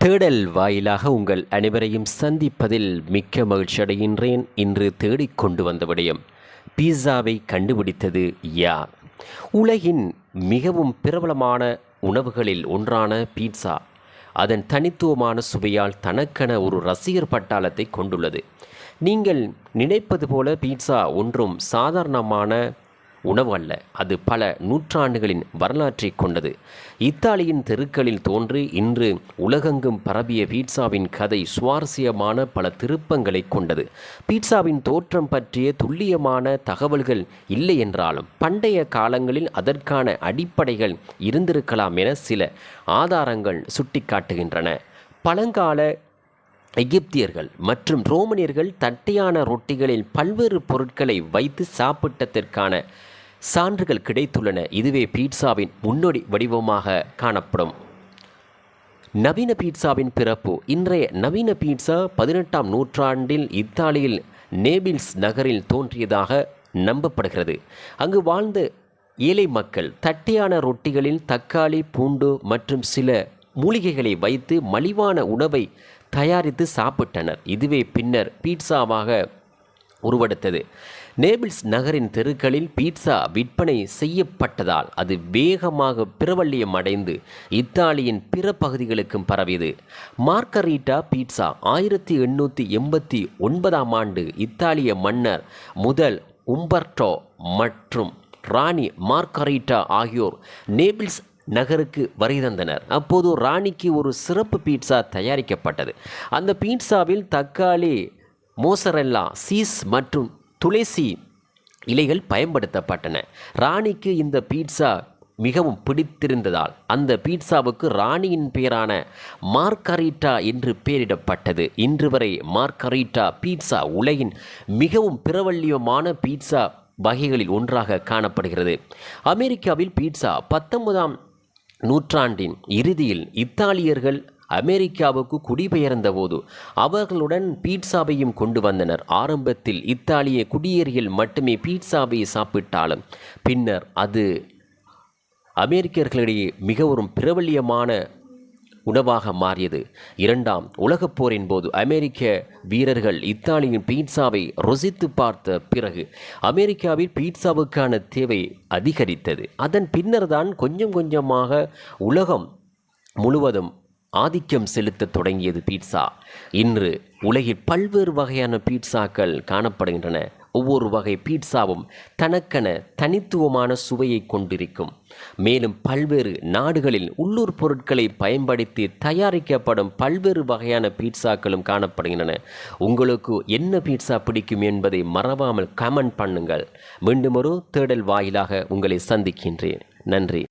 தேடல் வாயிலாக உங்கள் அனைவரையும் சந்திப்பதில் மிக்க மகிழ்ச்சி அடைகின்றேன். இன்று தேடிக்கொண்டு வந்த விடயம் பீஸாவை கண்டுபிடித்தது யார்? உலகின் மிகவும் பிரபலமான உணவுகளில் ஒன்றான பீட்சா அதன் தனித்துவமான சுவையால் தனக்கென ஒரு ரசிகர் பட்டாளத்தை கொண்டுள்ளது. நீங்கள் நினைப்பது போல பீட்சா ஒன்றும் சாதாரணமான உணவு அல்ல அது பல நூற்றாண்டுகளின் வரலாற்றை கொண்டது. இத்தாலியின் தெருக்களில் தோன்றி இன்று உலகெங்கும் பரவிய பீட்சாவின் கதை சுவாரஸ்யமான பல திருப்பங்களை கொண்டது. பீட்சாவின் தோற்றம் பற்றிய துல்லியமான தகவல்கள் இல்லை என்றாலும் பண்டைய காலங்களில் அதற்கான அடிப்படைகள் இருந்திருக்கலாம் என சில ஆதாரங்கள் சுட்டிக்காட்டுகின்றன. பழங்கால எகிப்தியர்கள் மற்றும் ரோமனியர்கள் தட்டையான ரொட்டிகளில் பல்வேறு பொருட்களை வைத்து சாப்பிட்டதற்கான சான்றுகள் கிடைத்துள்ளன. இதுவே பீட்சாவின் முன்னோடி வடிவமாக காணப்படும். நவீன பீட்சாவின் பிறப்பு. இன்றைய நவீன பீட்சா பதினெட்டாம் நூற்றாண்டில் இத்தாலியில் நேபிள்ஸ் நகரில் தோன்றியதாக நம்பப்படுகிறது. அங்கு வாழ்ந்த ஏழை மக்கள் தட்டையான ரொட்டிகளில் தக்காளி பூண்டு மற்றும் சில மூலிகைகளை வைத்து மலிவான உணவை தயாரித்து சாப்பிட்டனர். இதுவே பின்னர் பீட்சாவாக உருவெடுத்தது. நேபிள்ஸ் நகரின் தெருக்களில் பீட்சா விற்பனை செய்யப்பட்டதால் அது வேகமாக பிரபல்யம் அடைந்து இத்தாலியின் பிற பகுதிகளுக்கும் பரவியது. மார்கரீட்டா பீட்சா ஆயிரத்தி எண்ணூற்றி எண்பத்தி ஒன்பதாம் ஆண்டு இத்தாலிய மன்னர் முதல் உம்பர்டோ மற்றும் ராணி மார்கரீட்டா ஆகியோர் நேபிள்ஸ் நகருக்கு வருகை தந்தனர். அப்போது ராணிக்கு ஒரு சிறப்பு பீட்சா தயாரிக்கப்பட்டது. அந்த பீட்சாவில் தக்காளி மோசரெல்லா சீஸ் மற்றும் துளசி இலைகள் பயன்படுத்தப்பட்டன. ராணிக்கு இந்த பீட்சா மிகவும் பிடித்திருந்ததால் அந்த பீட்சாவுக்கு ராணியின் பெயரான மார்கரீட்டா என்று பெயரிடப்பட்டது. இன்று வரை மார்கரீட்டா பீட்சா உலகின் மிகவும் பிரபல்யமான பீட்சா வகைகளில் ஒன்றாக காணப்படுகிறது. அமெரிக்காவில் பீட்சா பத்தொன்பதாம் நூற்றாண்டின் இறுதியில் இத்தாலியர்கள் அமெரிக்காவுக்கு குடிபெயர்ந்த போது அவர்களுடன் பீட்சாவையும் கொண்டு வந்தனர். ஆரம்பத்தில் இத்தாலிய குடியேறிகள் மட்டுமே பீட்சாவை சாப்பிட்டாலும் பின்னர் அது அமெரிக்கர்களிடையே மிகவும் பிரபல்யமான உணவாக மாறியது. இரண்டாம் உலகப் போரின் போது அமெரிக்க வீரர்கள் இத்தாலியின் பீட்சாவை ருசித்து பார்த்த பிறகு அமெரிக்காவில் பீட்சாவுக்கான தேவை அதிகரித்தது. அதன் பின்னர்தான் கொஞ்சம் கொஞ்சமாக உலகம் முழுவதும் ஆதிக்கம் செலுத்த தொடங்கியது பீட்சா. இன்று உலகில் பல்வேறு வகையான பீட்சாக்கள் காணப்படுகின்றன. ஒவ்வொரு வகை பீட்சாவும் தனக்கென தனித்துவமான சுவையை கொண்டிருக்கும். மேலும் பல்வேறு நாடுகளில் உள்ளூர் பொருட்களை பயன்படுத்தி தயாரிக்கப்படும் பல்வேறு வகையான பீட்சாக்களும் காணப்படுகின்றன. உங்களுக்கு என்ன பீட்சா பிடிக்கும் என்பதை மறவாமல் கமெண்ட் பண்ணுங்கள். மீண்டும் ஒரு தேடல் வாயிலாக உங்களை சந்திக்கின்றேன். நன்றி.